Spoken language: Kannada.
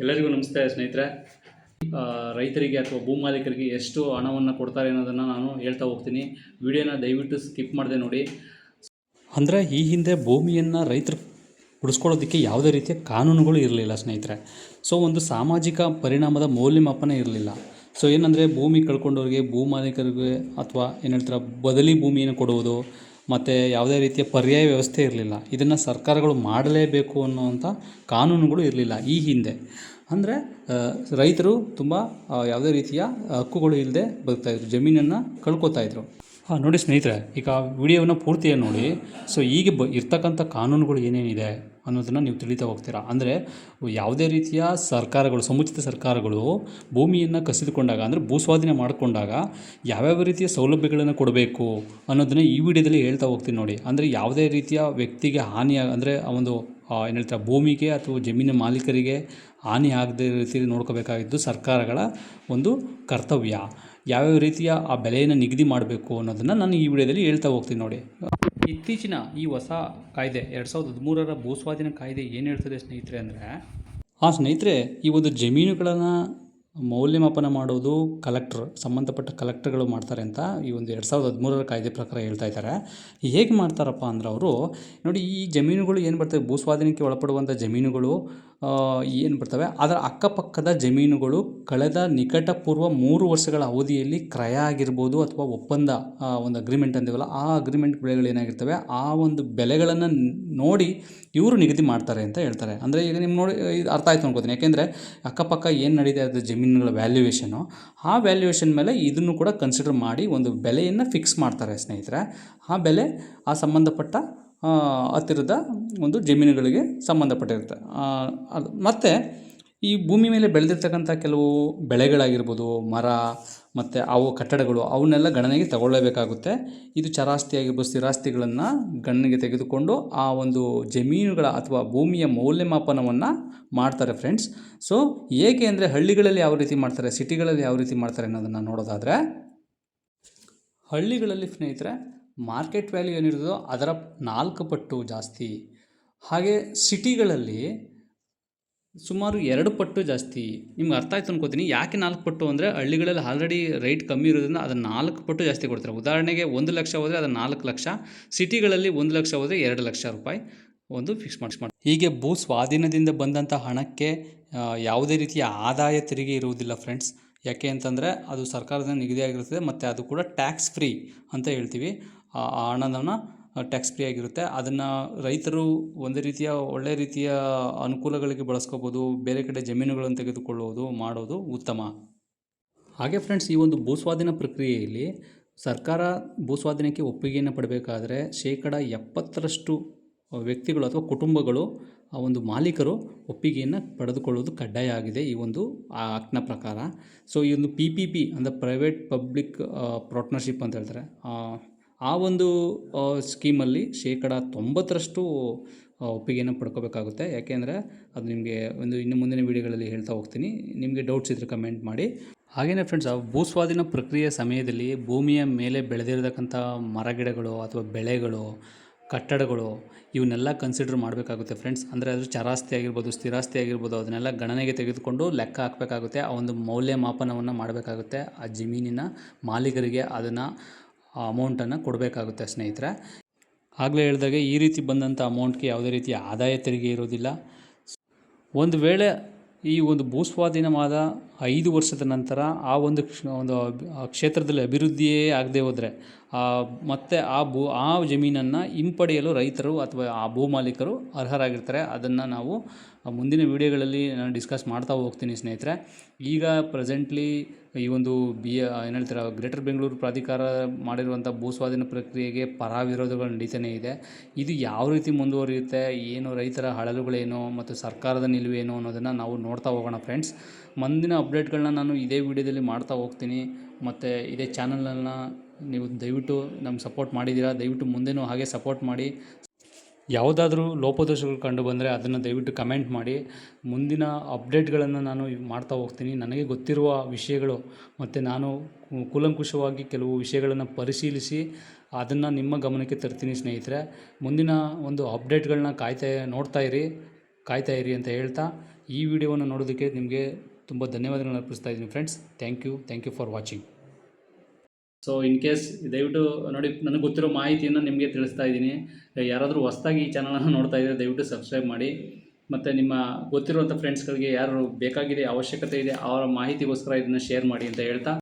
ಎಲ್ಲರಿಗೂ ನಮಸ್ತೆ ಸ್ನೇಹಿತರೆ. ರೈತರಿಗೆ ಅಥವಾ ಭೂಮಾಲೀಕರಿಗೆ ಎಷ್ಟು ಹಣವನ್ನು ಕೊಡ್ತಾರೆ ಅನ್ನೋದನ್ನು ನಾನು ಹೇಳ್ತಾ ಹೋಗ್ತೀನಿ. ವಿಡಿಯೋನ ದಯವಿಟ್ಟು ಸ್ಕಿಪ್ ಮಾಡದೆ ನೋಡಿ. ಅಂದರೆ ಈ ಹಿಂದೆ ಭೂಮಿಯನ್ನು ರೈತರು ಉಳಿಸ್ಕೊಳ್ಳೋದಕ್ಕೆ ಯಾವುದೇ ರೀತಿಯ ಕಾನೂನುಗಳು ಇರಲಿಲ್ಲ ಸ್ನೇಹಿತರೆ. ಸೊ ಒಂದು ಸಾಮಾಜಿಕ ಪರಿಣಾಮದ ಮೌಲ್ಯಮಾಪನ ಇರಲಿಲ್ಲ. ಸೊ ಏನಂದರೆ ಭೂಮಿ ಕಳ್ಕೊಂಡವ್ರಿಗೆ ಭೂ ಮಾಲೀಕರಿಗೆ ಅಥವಾ ಏನು ಹೇಳ್ತಾರೆ, ಬದಲಿ ಭೂಮಿಯನ್ನು ಕೊಡುವುದು ಮತ್ತು ಯಾವುದೇ ರೀತಿಯ ಪರ್ಯಾಯ ವ್ಯವಸ್ಥೆ ಇರಲಿಲ್ಲ. ಇದನ್ನು ಸರ್ಕಾರಗಳು ಮಾಡಲೇಬೇಕು ಅನ್ನುವಂಥ ಕಾನೂನುಗಳು ಇರಲಿಲ್ಲ ಈ ಹಿಂದೆ. ಅಂದರೆ ರೈತರು ತುಂಬ ಯಾವುದೇ ರೀತಿಯ ಹಕ್ಕುಗಳು ಇಲ್ಲದೆ ಬದುಕ್ತಾಯಿದ್ರು ಜಮೀನನ್ನು ಕಳ್ಕೊತಾ ಇದ್ರು. ಹಾಂ, ನೋಡಿ ಸ್ನೇಹಿತರೆ, ಈಗ ವಿಡಿಯೋವನ್ನು ಪೂರ್ತಿಯಾಗಿ ನೋಡಿ. ಸೊ ಈಗ ಬ, ಇರ್ತಕ್ಕಂಥ ಕಾನೂನುಗಳು ಏನೇನಿದೆ ಅನ್ನೋದನ್ನು ನೀವು ತಿಳಿತಾ ಹೋಗ್ತೀರಾ? ಅಂದರೆ, ಯಾವುದೇ ರೀತಿಯ ಸರ್ಕಾರಗಳು, ಸಮುಚಿತ ಸರ್ಕಾರಗಳು ಭೂಮಿಯನ್ನು ಕಸಿದುಕೊಂಡಾಗ, ಅಂದರೆ ಭೂಸ್ವಾಧೀನ ಮಾಡಿಕೊಂಡಾಗ ಯಾವ್ಯಾವ ರೀತಿಯ ಸೌಲಭ್ಯಗಳನ್ನು ಕೊಡಬೇಕು ಅನ್ನೋದನ್ನು ಈ ವಿಡಿಯೋದಲ್ಲಿ ಹೇಳ್ತಾ ಹೋಗ್ತೀನಿ ನೋಡಿ. ಅಂದರೆ, ಯಾವುದೇ ರೀತಿಯ ವ್ಯಕ್ತಿಗೆ ಹಾನಿ ಅಂದರೆ ಆ ಒಂದು ಏನು ಹೇಳ್ತಾರೆ, ಭೂಮಿಗೆ ಅಥವಾ ಜಮೀನಿನ ಮಾಲೀಕರಿಗೆ ಹಾನಿ ಆಗದೇ ರೀತಿಯಲ್ಲಿ ನೋಡ್ಕೋಬೇಕಾಗಿದ್ದು ಸರ್ಕಾರಗಳ ಒಂದು ಕರ್ತವ್ಯ. ಯಾವ್ಯಾವ ರೀತಿಯ ಆ ಬೆಲೆಯನ್ನು ನಿಗದಿ ಮಾಡಬೇಕು ಅನ್ನೋದನ್ನು ನಾನು ಈ ವಿಡಿಯೋದಲ್ಲಿ ಹೇಳ್ತಾ ಹೋಗ್ತೀನಿ ನೋಡಿ. ಇತ್ತೀಚಿನ ಈ ಹೊಸ ಕಾಯ್ದೆ, ಎರಡು ಸಾವಿರದ ಹದಿಮೂರರ ಭೂಸ್ವಾಧೀನ ಕಾಯ್ದೆ ಏನು ಹೇಳ್ತದೆ ಸ್ನೇಹಿತರೆ ಅಂದರೆ, ಆ ಸ್ನೇಹಿತರೆ, ಈ ಒಂದು ಜಮೀನುಗಳನ್ನು ಮೌಲ್ಯಮಾಪನ ಮಾಡೋದು ಕಲೆಕ್ಟ್ರ್ ಸಂಬಂಧಪಟ್ಟ ಕಲೆಕ್ಟರ್ಗಳು ಮಾಡ್ತಾರೆ ಅಂತ ಈ ಒಂದು ಎರಡು ಸಾವಿರದ ಹದಿಮೂರರ ಕಾಯ್ದೆ ಪ್ರಕಾರ ಹೇಳ್ತಾ ಇದ್ದಾರೆ. ಹೇಗೆ ಮಾಡ್ತಾರಪ್ಪ ಅಂದ್ರೆ ಅವರು, ನೋಡಿ ಈ ಜಮೀನುಗಳು ಏನು ಬರ್ತವೆ? ಭೂಸ್ವಾಧೀನಕ್ಕೆ ಒಳಪಡುವಂಥ ಜಮೀನುಗಳು ಏನು ಬರ್ತವೆ? ಅದರ ಅಕ್ಕಪಕ್ಕದ ಜಮೀನುಗಳು ಕಳೆದ ನಿಕಟಪೂರ್ವ ಮೂರು ವರ್ಷಗಳ ಅವಧಿಯಲ್ಲಿ ಕ್ರಯ ಆಗಿರ್ಬೋದು ಅಥವಾ ಒಪ್ಪಂದ ಒಂದು ಅಗ್ರಿಮೆಂಟ್ ಅಂತೀವಲ್ಲ, ಆ ಅಗ್ರಿಮೆಂಟ್ ಬೆಳೆಗಳು ಏನಾಗಿರ್ತವೆ? ಆ ಒಂದು ಬೆಲೆಗಳನ್ನು ನೋಡಿ ಇವರು ನಿಗದಿ ಮಾಡ್ತಾರೆ ಅಂತ ಹೇಳ್ತಾರೆ. ಅಂದರೆ ಈಗ ನಿಮ್ಮ ನೋಡಿ, ಇದು ಅರ್ಥ ಆಯಿತು ಅನ್ಕೋತೀನಿ. ಯಾಕೆಂದರೆ ಅಕ್ಕಪಕ್ಕ ಏನು ನಡೀತಾ ಇರೋದು ಜಮೀನುಗಳ ವ್ಯಾಲ್ಯೂಯೇಷನು ಆ ವ್ಯಾಲ್ಯೂಯೇಷನ್ ಮೇಲೆ ಇದನ್ನು ಕೂಡ ಕನ್ಸಿಡರ್ ಮಾಡಿ ಒಂದು ಬೆಲೆಯನ್ನು ಫಿಕ್ಸ್ ಮಾಡ್ತಾರೆ ಸ್ನೇಹಿತರೆ. ಆ ಬೆಲೆ, ಆ ಸಂಬಂಧಪಟ್ಟ ಹತ್ತಿರದ ಒಂದು ಜಮೀನುಗಳಿಗೆ ಸಂಬಂಧಪಟ್ಟಿರುತ್ತೆ. ಅದು ಮತ್ತು ಈ ಭೂಮಿ ಮೇಲೆ ಬೆಳೆದಿರ್ತಕ್ಕಂಥ ಕೆಲವು ಬೆಳೆಗಳಾಗಿರ್ಬೋದು, ಮರ ಮತ್ತು ಅವು ಕಟ್ಟಡಗಳು, ಅವನ್ನೆಲ್ಲ ಗಣನೆಗೆ ತಗೊಳ್ಳಬೇಕಾಗುತ್ತೆ. ಇದು ಚರಾಸ್ತಿ ಆಗಿರ್ಬೋದು ಸ್ಥಿರಾಸ್ತಿಗಳನ್ನು ಗಣನೆಗೆ ತೆಗೆದುಕೊಂಡು ಆ ಒಂದು ಜಮೀನುಗಳ ಅಥವಾ ಭೂಮಿಯ ಮೌಲ್ಯಮಾಪನವನ್ನು ಮಾಡ್ತಾರೆ ಫ್ರೆಂಡ್ಸ್ ಸೊ ಏಕೆ ಅಂದರೆ ಹಳ್ಳಿಗಳಲ್ಲಿ ಯಾವ ರೀತಿ ಮಾಡ್ತಾರೆ ಸಿಟಿಗಳಲ್ಲಿ ಯಾವ ರೀತಿ ಮಾಡ್ತಾರೆ ಅನ್ನೋದನ್ನು ನೋಡೋದಾದರೆ, ಹಳ್ಳಿಗಳಲ್ಲಿ ಸ್ನೇಹಿತರೆ ಮಾರ್ಕೆಟ್ ವ್ಯಾಲ್ಯೂ ಏನಿರ್ತದೋ ಅದರ ನಾಲ್ಕು ಪಟ್ಟು ಜಾಸ್ತಿ. ಹಾಗೆ ಸಿಟಿಗಳಲ್ಲಿ ಸುಮಾರು ಎರಡು ಪಟ್ಟು ಜಾಸ್ತಿ. ನಿಮ್ಗೆ ಅರ್ಥ ಆಯ್ತು ಅನ್ಕೋತೀನಿ. ಯಾಕೆ ನಾಲ್ಕು ಪಟ್ಟು ಅಂದರೆ ಹಳ್ಳಿಗಳಲ್ಲಿ ಆಲ್ರೆಡಿ ರೇಟ್ ಕಮ್ಮಿ ಇರೋದ್ರಿಂದ ಅದನ್ನು ನಾಲ್ಕು ಪಟ್ಟು ಜಾಸ್ತಿ ಕೊಡ್ತಾರೆ. ಉದಾಹರಣೆಗೆ ಒಂದು ಲಕ್ಷ ಹೋದರೆ ಅದು ನಾಲ್ಕು ಲಕ್ಷ, ಸಿಟಿಗಳಲ್ಲಿ ಒಂದು ಲಕ್ಷ ಹೋದರೆ ಎರಡು ಲಕ್ಷ ರೂಪಾಯಿ ಒಂದು ಫಿಕ್ಸ್ ಮಾಡಿಸ್ಕೊಂಡು ಮಾಡಿ ಹೀಗೆ ಭೂ ಸ್ವಾಧೀನದಿಂದ ಬಂದಂಥ ಹಣಕ್ಕೆ ಯಾವುದೇ ರೀತಿಯ ಆದಾಯ ತೆರಿಗೆ ಇರುವುದಿಲ್ಲ ಫ್ರೆಂಡ್ಸ್ ಯಾಕೆ ಅಂತಂದರೆ ಅದು ಸರ್ಕಾರದಿಂದ ನಿಗದಿಯಾಗಿರುತ್ತದೆ, ಮತ್ತು ಅದು ಕೂಡ ಟ್ಯಾಕ್ಸ್ ಫ್ರೀ ಅಂತ ಹೇಳ್ತೀವಿ. ಆ ಹಣವನ್ನು ಟ್ಯಾಕ್ಸ್ ಫ್ರೀ ಆಗಿರುತ್ತೆ. ಅದನ್ನು ರೈತರು ಒಂದೇ ರೀತಿಯ ಒಳ್ಳೆಯ ರೀತಿಯ ಅನುಕೂಲಗಳಿಗೆ ಬಳಸ್ಕೋಬೋದು, ಬೇರೆ ಕಡೆ ಜಮೀನುಗಳನ್ನು ತೆಗೆದುಕೊಳ್ಳುವುದು ಮಾಡೋದು ಉತ್ತಮ. ಹಾಗೆ ಫ್ರೆಂಡ್ಸ್ ಈ ಒಂದು ಭೂಸ್ವಾಧೀನ ಪ್ರಕ್ರಿಯೆಯಲ್ಲಿ ಸರ್ಕಾರ ಭೂಸ್ವಾಧೀನಕ್ಕೆ ಒಪ್ಪಿಗೆಯನ್ನು ಪಡಬೇಕಾದ್ರೆ ಶೇಕಡ ಎಪ್ಪತ್ತರಷ್ಟು ವ್ಯಕ್ತಿಗಳು ಅಥವಾ ಕುಟುಂಬಗಳು, ಆ ಒಂದು ಮಾಲೀಕರು ಒಪ್ಪಿಗೆಯನ್ನು ಪಡೆದುಕೊಳ್ಳುವುದು ಕಡ್ಡಾಯ ಆಗಿದೆ ಈ ಒಂದು ಆಕ್ಟ್ನ ಪ್ರಕಾರ. ಸೊ ಈ ಒಂದು ಪಿ ಪಿ ಪಿ ಅಂದರೆ ಪ್ರೈವೇಟ್ ಪಬ್ಲಿಕ್ ಪಾರ್ಟ್ನರ್ಶಿಪ್ ಅಂತ ಹೇಳ್ತಾರೆ. ಆ, ಒಂದು ಸ್ಕೀಮಲ್ಲಿ ಶೇಕಡ ತೊಂಬತ್ತರಷ್ಟು ಒಪ್ಪಿಗೆಯನ್ನು ಪಡ್ಕೋಬೇಕಾಗುತ್ತೆ. ಯಾಕೆಂದರೆ ಅದು ನಿಮಗೆ ಒಂದು ಇನ್ನು ಮುಂದಿನ ವೀಡಿಯೋಗಳಲ್ಲಿ ಹೇಳ್ತಾ ಹೋಗ್ತೀನಿ. ನಿಮಗೆ ಡೌಟ್ಸ್ ಇದ್ದರೆ ಕಮೆಂಟ್ ಮಾಡಿ. ಹಾಗೆಯೇ ಫ್ರೆಂಡ್ಸ್ ಆ ಭೂಸ್ವಾಧೀನ ಪ್ರಕ್ರಿಯೆ ಸಮಯದಲ್ಲಿ ಭೂಮಿಯ ಮೇಲೆ ಬೆಳೆದಿರತಕ್ಕಂಥ ಮರಗಿಡಗಳು ಅಥವಾ ಬೆಳೆಗಳು ಕಟ್ಟಡಗಳು ಇವನ್ನೆಲ್ಲ ಕನ್ಸಿಡರ್ ಮಾಡಬೇಕಾಗುತ್ತೆ ಫ್ರೆಂಡ್ಸ್ ಅಂದರೆ ಅದು ಚರಾಸ್ತಿ ಆಗಿರ್ಬೋದು ಸ್ಥಿರಾಸ್ತಿ ಆಗಿರ್ಬೋದು ಅದನ್ನೆಲ್ಲ ಗಣನೆಗೆ ತೆಗೆದುಕೊಂಡು ಲೆಕ್ಕ ಹಾಕಬೇಕಾಗುತ್ತೆ. ಆ ಒಂದು ಮೌಲ್ಯಮಾಪನವನ್ನು ಮಾಡಬೇಕಾಗುತ್ತೆ. ಆ ಜಮೀನಿನ ಮಾಲೀಕರಿಗೆ ಅದನ್ನು ಆ ಅಮೌಂಟನ್ನು ಕೊಡಬೇಕಾಗುತ್ತೆ ಸ್ನೇಹಿತರೆ. ಆಗಲೇ ಹೇಳಿದಾಗೆ ಈ ರೀತಿ ಬಂದಂಥ ಅಮೌಂಟ್ಗೆ ಯಾವುದೇ ರೀತಿಯ ಆದಾಯ ತೆರಿಗೆ ಇರೋದಿಲ್ಲ. ಒಂದು ವೇಳೆ ಈ ಒಂದು ಭೂಸ್ವಾಧೀನವಾದ ಐದು ವರ್ಷದ ನಂತರ ಆ ಒಂದು ಕ್ಷ ಒಂದು ಕ್ಷೇತ್ರದಲ್ಲಿ ಅಭಿವೃದ್ಧಿಯೇ ಆಗದೆ ಹೋದರೆ ಮತ್ತು ಆ ಭೂ, ಆ ಜಮೀನನ್ನು ಹಿಂಪಡೆಯಲು ರೈತರು ಅಥವಾ ಆ ಭೂ ಮಾಲೀಕರು ಅರ್ಹರಾಗಿರ್ತಾರೆ. ಅದನ್ನು ನಾವು ಮುಂದಿನ ವೀಡಿಯೋಗಳಲ್ಲಿ ನಾನು ಡಿಸ್ಕಸ್ ಮಾಡ್ತಾ ಹೋಗ್ತೀನಿ ಸ್ನೇಹಿತರೆ. ಈಗ ಪ್ರೆಸೆಂಟ್ಲಿ ಈ ಒಂದು ಬಿ ಏನು ಹೇಳ್ತಾರೆ ಗ್ರೇಟರ್ ಬೆಂಗಳೂರು ಪ್ರಾಧಿಕಾರ ಮಾಡಿರುವಂಥ ಭೂಸ್ವಾಧೀನ ಪ್ರಕ್ರಿಯೆಗೆ ಪರ ವಿರೋಧಗಳು ನಡೀತಾನೇ ಇದೆ. ಇದು ಯಾವ ರೀತಿ ಮುಂದುವರಿಯುತ್ತೆ, ಏನು ರೈತರ ಹಳಲುಗಳೇನು ಮತ್ತು ಸರ್ಕಾರದ ನಿಲುವೇನು ಅನ್ನೋದನ್ನು ನಾವು ನೋಡ್ತಾ ಹೋಗೋಣ ಫ್ರೆಂಡ್ಸ್ ಮುಂದಿನ ಅಪ್ಡೇಟ್ಗಳನ್ನ ನಾನು ಇದೇ ವಿಡಿಯೋದಲ್ಲಿ ಮಾಡ್ತಾ ಹೋಗ್ತೀನಿ. ಮತ್ತು ಇದೇ ಚಾನಲನ್ನು ನೀವು ದಯವಿಟ್ಟು ನಮ್ಗೆ ಸಪೋರ್ಟ್ ಮಾಡಿದ್ದೀರಾ, ದಯವಿಟ್ಟು ಮುಂದೆನೂ ಹಾಗೆ ಸಪೋರ್ಟ್ ಮಾಡಿ. ಯಾವುದಾದ್ರೂ ಲೋಪದೋಷಗಳು ಕಂಡು ಬಂದರೆ ಅದನ್ನು ದಯವಿಟ್ಟು ಕಮೆಂಟ್ ಮಾಡಿ. ಮುಂದಿನ ಅಪ್ಡೇಟ್ಗಳನ್ನು ನಾನು ಮಾಡ್ತಾ ಹೋಗ್ತೀನಿ. ನನಗೆ ಗೊತ್ತಿರುವ ವಿಷಯಗಳು ಮತ್ತು ನಾನು ಕೂಲಂಕುಷವಾಗಿ ಕೆಲವು ವಿಷಯಗಳನ್ನು ಪರಿಶೀಲಿಸಿ ಅದನ್ನು ನಿಮ್ಮ ಗಮನಕ್ಕೆ ತರ್ತೀನಿ ಸ್ನೇಹಿತರೆ. ಮುಂದಿನ ಒಂದು ಅಪ್ಡೇಟ್ಗಳನ್ನ ಕಾಯ್ತಾ ನೋಡ್ತಾ ಇರಿ, ಕಾಯ್ತಾ ಇರಿ ಅಂತ ಹೇಳ್ತಾ ಈ ವಿಡಿಯೋವನ್ನು ನೋಡೋದಕ್ಕೆ ನಿಮಗೆ ತುಂಬ ಧನ್ಯವಾದಗಳನ್ನು ಅರ್ಪಿಸ್ತಾ ಇದ್ದೀನಿ friends thank you thank you for watching so in case ದಯವಿಟ್ಟು ನೋಡಿ, ನನಗೆ ಗೊತ್ತಿರೋ ಮಾಹಿತಿಯನ್ನು ನಿಮಗೆ ತಿಳಿಸ್ತಾ ಇದ್ದೀನಿ. ಯಾರಾದರೂ ಹೊಸ್ದಾಗಿ ಈ ಚಾನಲನ್ನು ನೋಡ್ತಾ ಇದ್ದರೆ ದಯವಿಟ್ಟು ಸಬ್ಸ್ಕ್ರೈಬ್ ಮಾಡಿ. ಮತ್ತು ನಿಮ್ಮ ಗೊತ್ತಿರುವಂಥ ಫ್ರೆಂಡ್ಸ್ಗಳಿಗೆ ಯಾರು ಬೇಕಾಗಿದೆ ಅವಶ್ಯಕತೆ ಇದೆ, ಅವರ ಮಾಹಿತಿಗೋಸ್ಕರ ಇದನ್ನು ಶೇರ್ ಮಾಡಿ ಅಂತ ಹೇಳ್ತಾ